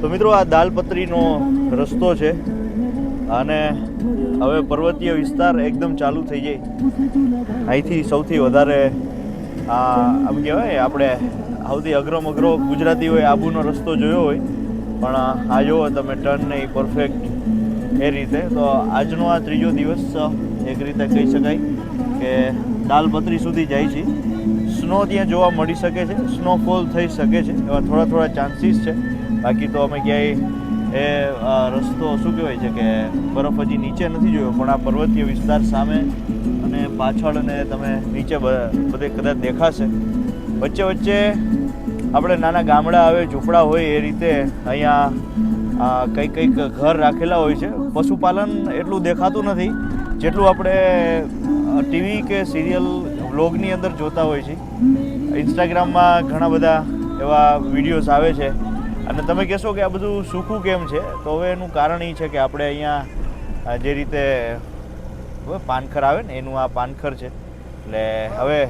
તો મિત્રો આ દાલપત્રીનો રસ્તો છે અને હવે પર્વતીય વિસ્તાર એકદમ ચાલુ થઈ જાય. અહીંથી સૌથી વધારે આ, આમ કહેવાય, આપણે સૌથી અગ્રમ અગ્રો ગુજરાતી હોય આબુનો રસ્તો જોયો હોય. પણ આ જુઓ તમે ટર્ન ને પરફેક્ટ એ રીતે. તો આજનો આ ત્રીજો દિવસ, એક રીતે કહી શકાય કે દાલપત્રી સુધી જાય છે. સ્નો ત્યાં જોવા મળી શકે છે. સ્નોફોલ થઈ શકે છે. એવા થોડા થોડા ચાન્સીસ છે. બાકી તો અમે ક્યાંય એ રસ્તો શું કહેવાય છે કે બરફ હજી નીચે નથી જોયો, પણ આ પર્વતીય વિસ્તાર સામે અને પાછળ અને તમે નીચે બધે કદાચ દેખાશે. વચ્ચે વચ્ચે આપણે નાના ગામડા આવે, ઝૂંપડા હોય એ રીતે અહીંયા કંઈક કંઈક ઘર રાખેલા હોય છે. પશુપાલન એટલું દેખાતું નથી જેટલું આપણે ટીવી કે સિરિયલ વ્લોગની અંદર જોતા હોય છે. ઇન્સ્ટાગ્રામમાં ઘણા બધા એવા વિડીયોઝ આવે છે. અને તમે કહેશો કે આ બધું સૂકું કેમ છે? તો હવે એનું કારણ એ છે કે આપણે અહીંયા જે રીતે પાનખર આવે ને, એનું આ પાનખર છે. એટલે હવે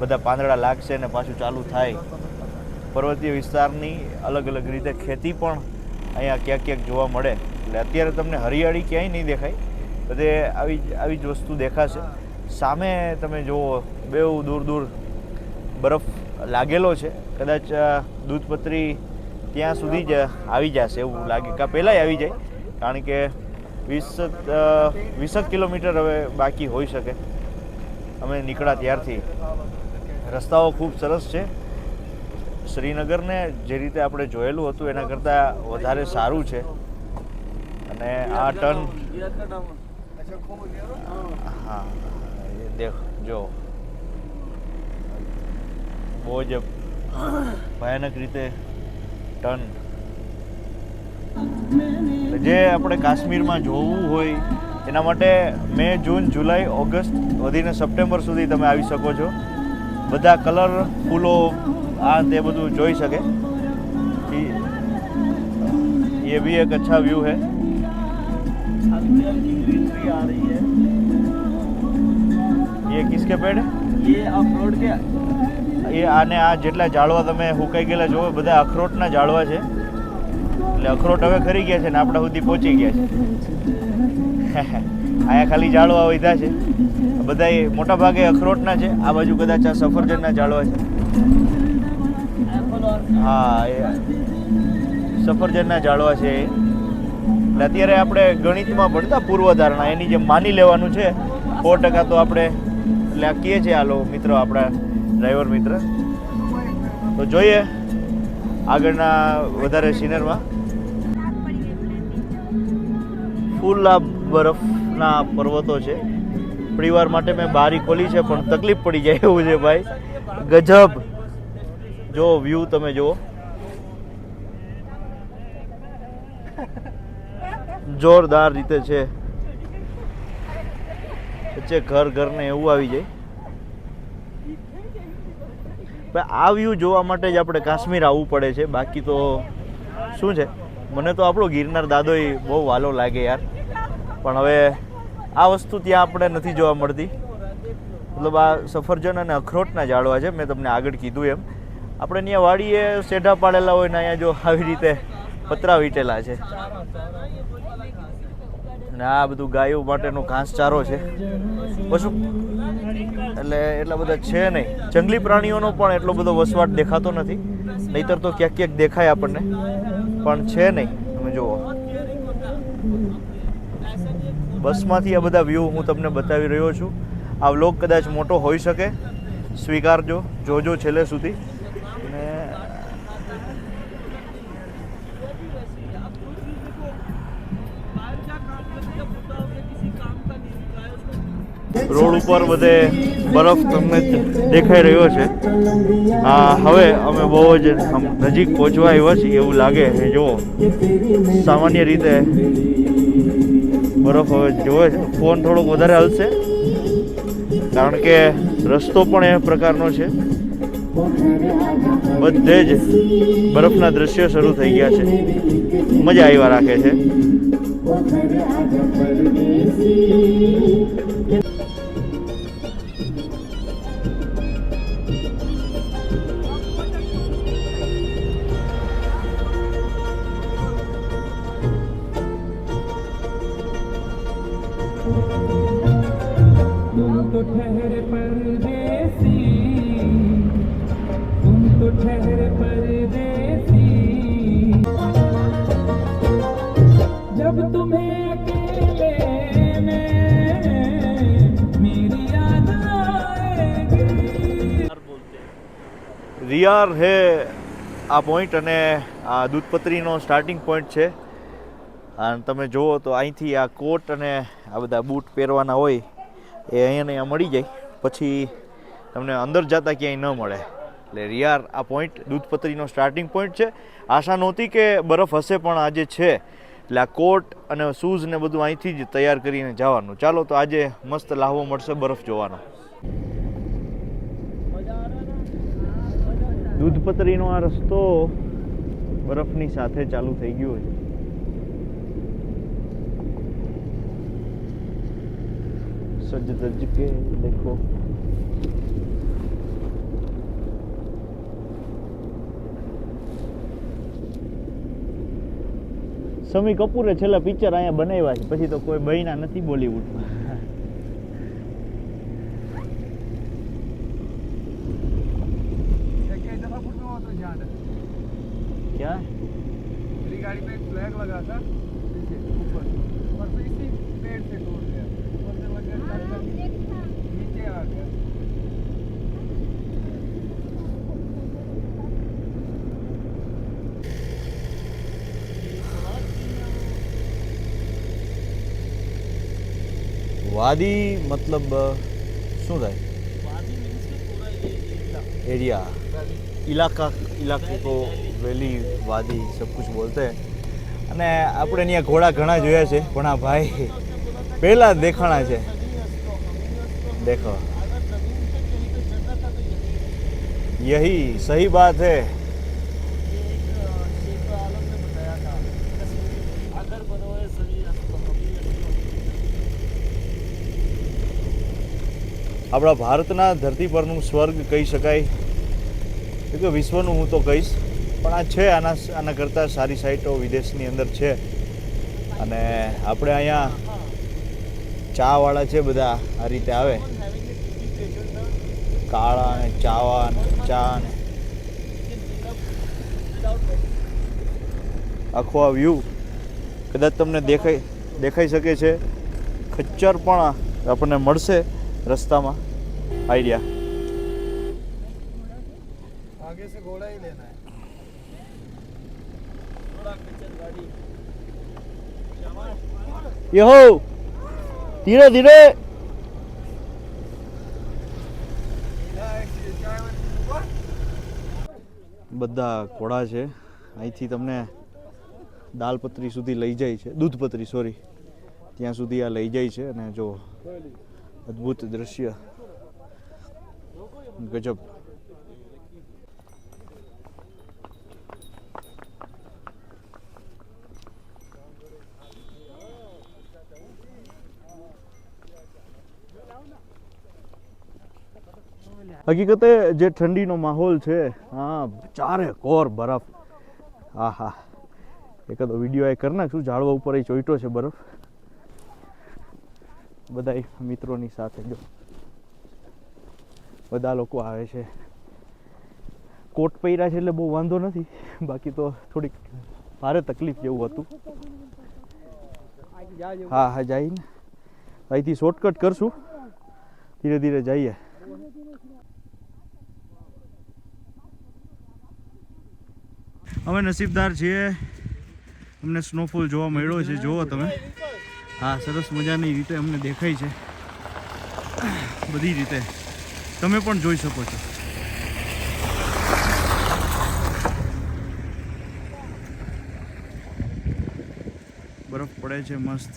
બધા પાંદડા લાગશે ને પાછું ચાલુ થાય. પર્વતીય વિસ્તારની અલગ અલગ રીતે ખેતી પણ અહીંયા ક્યાંક ક્યાંક જોવા મળે. એટલે અત્યારે તમને હરિયાળી ક્યાંય નહીં દેખાય. બધે આવી આવી જ વસ્તુ દેખાશે. સામે તમે જુઓ બહુ દૂર દૂર બરફ લાગેલો છે. કદાચ દૂધપત્રી ત્યાં સુધી જ આવી જશે એવું લાગે. કાં પહેલાંય આવી જાય કારણ કે વીસ વીસક કિલોમીટર હવે બાકી હોઈ શકે. અમે નીકળ્યા ત્યારથી. રસ્તાઓ ખૂબ સરસ છે. શ્રીનગરને જે રીતે આપણે જોયેલું હતું એના કરતાં વધારે સારું છે. અને આ ટર્ન હા. દેખ જો બહુ જ ભયાનક રીતે ટર્ન જે આપણે કાશ્મીરમાં જોવું હોય એના માટે મે જૂન જુલાઈ ઓગસ્ટ વધીને સપ્ટેમ્બર સુધી તમે આવી શકો છો બધા કલર ફૂલો આ તે બધું જોઈ શકે ઈ- ये भी एक अच्छा व्यू है ये किसके पेड़ है? ये अखरोट के એ આને આ જેટલા ઝાડવા તમે હુકાઈ ગયેલા જોવો બધા અખરોટના ઝાડવા છે એટલે અખરોટ હવે ખરી ગયા છે ને આપણા સુધી પહોંચી ગયા છે અહીંયા ખાલી ઝાડવા વધ્યા છે બધા મોટા ભાગે અખરોટના છે આ બાજુ કદાચ આ સફરજનના ઝાડવા છે एप्पल और હા એ સફરજનના ઝાડવા છે એ એટલે અત્યારે આપણે ગણિતમાં ભણતા પૂર્વધારણા એની જે માની લેવાનું છે સો ટકા તો આપણે એટલે આ કહીએ છે આલો મિત્રો આપણા ડ્રાઈવર મિત્ર. તો જોઈએ આગળના વધારે સિનરમાં. ફૂલ આ બરફના પર્વતો છે. પરિવાર માટે મેં બારી ખોલી છે, પણ તકલીફ પડી જાય એવું છે ભાઈ. ગજબ. જો વ્યૂ તમે જુઓ. જોરદાર રીતે છે. વચ્ચે ઘર ઘરને એવું આવી જાય. આ વ્યૂ જોવા માટે જ આપણે કાશ્મીર આવવું પડે છે. બાકી તો શું છે? મને તો આપણો ગિરનાર દાદોય બહુ વાલો લાગે યાર. પણ હવે આ વસ્તુ ત્યાં આપણે નથી જોવા મળતી. મતલબ આ સફરજન અને અખરોટના ઝાડવા છે. મેં તમને આગળ કીધું એમ. આપણે ત્યાં વાડીએ શેઢા પાડેલા હોય ને અહીંયા જો આવી રીતે પતરા વીટેલા છે. અને આ બધું ગાયો માટેનો ઘાસચારો છે. પશુ. એટલે એટલા બધા છે નહીં. જંગલી પ્રાણીઓનો પણ એટલો બધો વસવાટ દેખાતો નથી. નહીતર તો ક્યાંક ક્યાંક દેખાય આપણને. પણ છે નહીં. તમે જુઓ. બસમાંથી આ બધા વ્યૂ હું તમને બતાવી રહ્યો છું. આ વ્લોગ કદાચ મોટો હોઈ શકે. સ્વીકારજો. જોજો છેલ્લે સુધી. રોડ ઉપર બધે બરફ તમને દેખાઈ રહ્યો છે. આ હવે અમે બહુ જ નજીક પહોંચવા આવ્યા છીએ એવું લાગે છે. જુઓ સામાન્ય રીતે બરફ હવે જોવે છે. ફોન થોડોક વધારે હલશે, કારણ કે રસ્તો પણ એ પ્રકારનો છે. બધે જ બરફના દ્રશ્યો શરૂ થઈ ગયા છે. મજા આવ્યા રાખે છે. तो ठहरे परदेसी तुम तो ठहरे परदेसी जब तुम्हें अकेले में मेरी याद आएगी રિયાર હે આ પોઈન્ટ અને આ દૂધપત્રીનો સ્ટાર્ટિંગ પોઈન્ટ છે અને તમે જુઓ તો અહીંથી આ કોટ અને આ બધા બૂટ પહેરવાના હોય એ અહીંયા અહીંયા મળી જાય. પછી તમને અંદર જતા ક્યાંય ન મળે. એટલે રિયાર, આ પોઈન્ટ દૂધપત્રીનો સ્ટાર્ટિંગ પોઈન્ટ છે. આશા નહોતી કે બરફ હશે, પણ આજે છે. એટલે આ કોટ અને શૂઝ ને બધું અહીંથી જ તૈયાર કરીને જવાનું. ચાલો તો આજે મસ્ત લાહવો મળશે બરફ જોવાનો. દૂધપત્રીનો આ રસ્તો બરફની સાથે ચાલુ થઈ ગયો છે. સજ ધજ કે દેખો સમી કપૂરે છેલ્લા પિક્ચર અહીંયા બનાવ્યા છે પછી તો કોઈ બહીના નથી બોલીવુડમાં ક્યાં मेरी गाड़ी पे एक फ्लैग लगा था पीछे ऊपर ऊपर से इसी पेड़ से टूट गया વાદી મતલબ શું થાય? એરિયા. ઇલાકા ઇલાકે વેલી વાદી સબકુછ બોલતે અને આપણે અહીંયા ઘોડા ઘણા જોયા છે ઘણા આ ભાઈ પહેલાં દેખાણા છે. દેખો यही सही बात है આપણા ભારતના ધરતી પરનું સ્વર્ગ કહી શકાય કે વિશ્વનું હું તો કહીશ પણ આ છે આના આના કરતાં સારી સાઇટો વિદેશની અંદર છે અને આપણે અહીંયા ચાવાળા છે બધા આ રીતે આવે કાળા ને ચાવા ને ચા ને આખો આ વ્યૂ કદાચ તમને દેખાઈ દેખાઈ શકે છે ખચ્ચર પણ આપણને મળશે રસ્તામાં આઈડિયા आगे से घोड़ा ही लेना है યહો ધીરે ધીરે क्या ધીરે ધીરે. બધા ઘોડા છે. અહીંથી તમને દાલપત્રી સુધી લઈ જાય છે. દૂધપત્રી સોરી ત્યાં સુધી આ લઈ જાય છે અને જો અદ્ભુત દ્રશ્ય. ગજબ. હકીકતે જે ઠંડીનો માહોલ છે, હા, ચારે કોર બરફ. હા હા એકાદો વીડિયો એ કરી નાખશું. ઝાડવા ઉપર એ ચોઈટો છે બરફ. બધા મિત્રોની સાથે જો. બધા લોકો આવે છે. કોટ પહેર્યા છે એટલે બહુ વાંધો નથી. બાકી તો થોડીક ભારે તકલીફ જેવું હતું. હા હા, જઈને. અહીંથી શોર્ટકટ કરશું. ધીરે ધીરે જઈએ. અમે નસીબદાર છીએ. અમને સ્નોફોલ જોવા મળ્યો છે. જુઓ તમે. હા, સરસ મજાની રીતે અમને દેખાય છે. બધી રીતે. તમે પણ જોઈ શકો છો. બરફ પડે છે મસ્ત.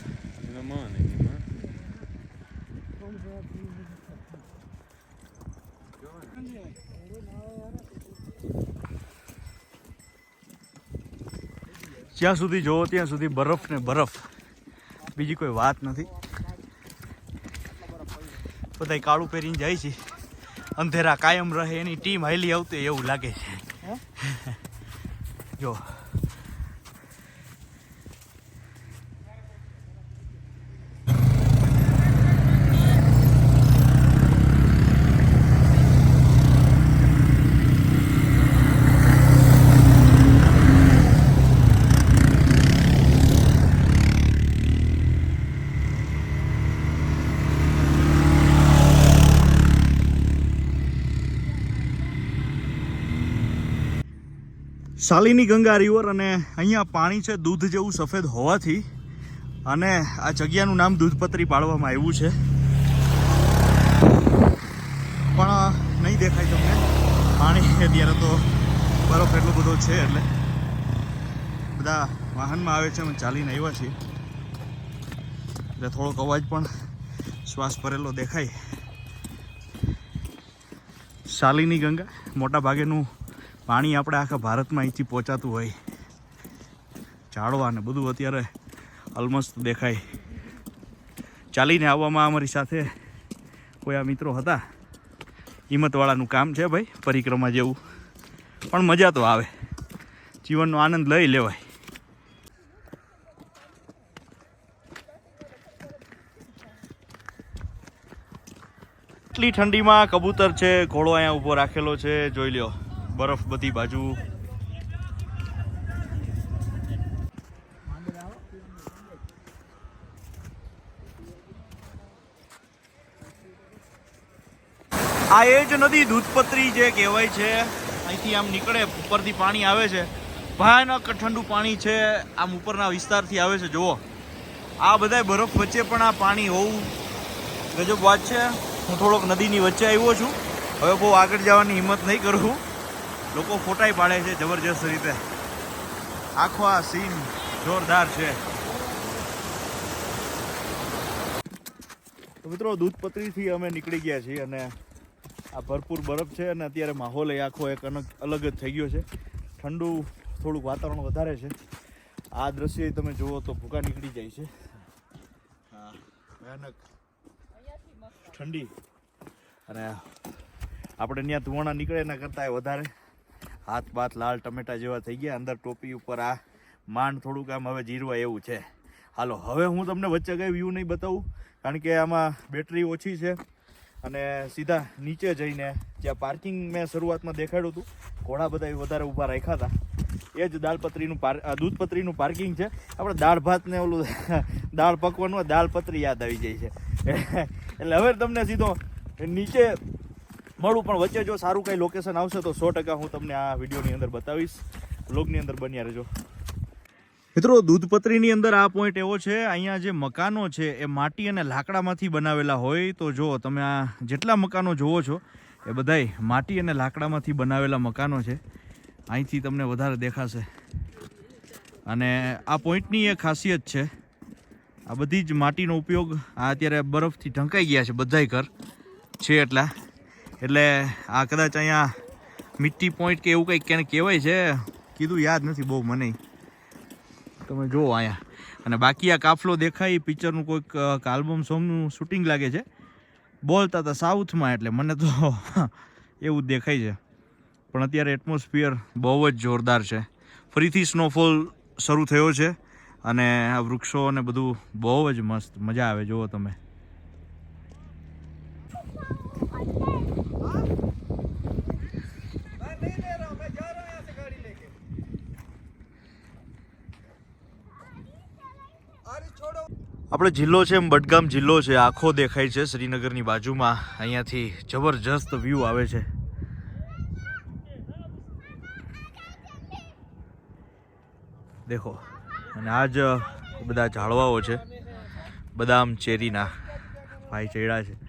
જ્યાં સુધી જોવો ત્યાં સુધી બરફ ને બરફ. બીજી કોઈ વાત નથી. બધા કાળું પહેરીને જાય છે. અંધેરા કાયમ રહે એની ટીમ હાલી આવતી એવું લાગે છે. જો. શાલિની ગંગા રિવર અને અહીંયા પાણી છે, દૂધ જેવું સફેદ હોવાથી. અને આ જગ્યાનું નામ દૂધપત્રી પાડવામાં આવ્યું છે. પણ નહીં દેખાય તમને. પાણી અત્યારે તો બરફ એટલો બધો છે એટલે બધા વાહનમાં આવે છે, અમે ચાલીને આવ્યા છીએ. એટલે થોડોક અવાજ પણ શ્વાસ ભરેલો દેખાય. શાલિની ગંગા, મોટા ભાગેનું પાણી આપણે આખા ભારતમાં અહીંથી પહોંચાતું હોય. ઝાડવા ને બધું અત્યારે ઓલમોસ્ટ દેખાય. ચાલીને આવવામાં અમારી સાથે કોઈ આ મિત્રો હતા. હિંમતવાળાનું કામ છે ભાઈ, પરિક્રમા જેવું. પણ મજા તો આવે. જીવનનો આનંદ લઈ લેવાય. એટલી ઠંડીમાં કબૂતર છે, ઘોડો અહીંયા ઊભો રાખેલો છે, જોઈ લ્યો. બરફ બધી બાજુ. આ એ જ નદી દૂધપત્રી જે કહેવાય છે, અહીંથી આમ નીકળે, ઉપરથી પાણી આવે છે. ભયાનક ઠંડુ પાણી છે, આમ ઉપરના વિસ્તારથી આવે છે, જુઓ. આ બધાય બરફ વચ્ચે પણ આ પાણી હોવું ગજબ વાત છે. હું થોડોક નદીની વચ્ચે આવ્યો છું. હવે બહુ આગળ જવાની હિંમત નહીં કરું. લોકો ફોટાઈ પાડે છે જબરજસ્ત રીતે. આખો આ સીન જોરદાર છે. મિત્રો, દૂધપત્રીથી અમે નીકળી ગયા છીએ અને આ ભરપૂર બરફ છે અને અત્યારે માહોલ એ આખો એક અલગ જ થઈ ગયો છે. ઠંડુ થોડુંક વાતાવરણ વધારે છે. આ દ્રશ્ય તમે જુઓ તો ભૂકા નીકળી જાય છે. ભયાનક. ઠંડી. અને આપણે ત્યાં ધુવાણા નીકળે એના કરતાં વધારે. હાથ બાથ લાલ ટમેટા જેવા થઈ ગયા, અંદર ટોપી ઉપર આ માંડ થોડુંક આમ હવે જીરવા એવું છે. હાલો, હવે હું તમને વચ્ચે કઈ વ્યૂ નહીં બતાવું, કારણ કે આમાં બેટરી ઓછી છે અને સીધા નીચે જઈને જ્યાં પાર્કિંગ મેં શરૂઆતમાં દેખાડ્યું હતું, ઘોડા બધા વધારે ઊભા રાખ્યા હતા. એ જ દાળપત્રીનું પાર દૂધપત્રીનું પાર્કિંગ છે. આપણે દાળ ભાતને ઓલું દાળ પકવાનું દાળપત્રી યાદ આવી જાય છે. એટલે હવે તમને સીધો નીચે મળું, પણ વચ્ચે જો સારું કંઈ લોકેશન આવશે તો સો ટકા હું તમને આ વિડીયોની અંદર બતાવીશ. બ્લોગની અંદર બન્યા રહેજો. મિત્રો દૂધપત્રીની અંદર આ પોઈન્ટ એવો છે, અહીંયા જે મકાનો છે, એ માટી અને લાકડામાંથી બનાવેલા હોય, તો જો તમે આ જેટલા મકાનો જુઓ છો, એ બધાય માટી અને લાકડામાંથી બનાવેલા મકાનો છે. અહીંથી તમને વધારે દેખાશે. અને આ પોઈન્ટની એ ખાસિયત છે, આ બધી જ માટીનો ઉપયોગ આ અત્યારે બરફથી ઢંકાઈ ગયા છે, બધાય ઘર છે એટલા. એટલે આ કદાચ અહીંયા મિટ્ટી પોઈન્ટ કે એવું કંઈક ક્યાંક કહેવાય છે. કીધું યાદ નથી બહુ મને. તમે જુઓ અહીંયા. અને બાકી આ કાફલો દેખાય પિક્ચરનું કોઈક આલ્બમ સોંગનું શૂટિંગ લાગે છે. બોલતા હતા સાઉથમાં એટલે મને તો એવું દેખાય છે. પણ અત્યારે એટમોસ્ફિયર બહુ જ જોરદાર છે. ફરીથી સ્નોફોલ શરૂ થયો છે. અને આ વૃક્ષો અને બધું બહુ જ મસ્ત, મજા આવે, જુઓ તમે. આપણે જિલ્લો છે એમ બડગામ જિલ્લો છે. આખો દેખાય છે શ્રીનગરની બાજુમાં. અહીંયાથી જબરજસ્ત વ્યૂ આવે છે. દેખો, અને આ જ બધા ઝાડવાઓ છે. બદામ, ચેરીના. ભાઈ ચડ્યા છે.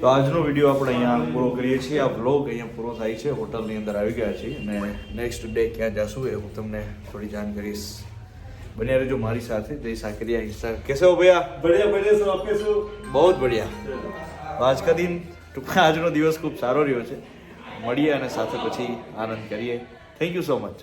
તો આજનો વીડિયો આપણે અહીંયા પૂરો કરીએ છીએ. આ વ્લોગ અહીંયા પૂરો થાય છે. હોટલની અંદર આવી ગયા છીએ અને નેક્સ્ટ ડે ક્યાં જશું એ હું તમને થોડી જાણ કરીશ બન્યા રહેજો મારી સાથે. જય સાકરિયા ઇન્સ્ટા કેસે હો ભૈયા? બઢિયા બઢિયા સર. આપ કેસે બહુ બઢિયા. આજ કા દિન ટૂંકા આજનો દિવસ ખૂબ સારો રહ્યો છે. મળીએ અને સાથે પછી આનંદ કરીએ. Thank you so much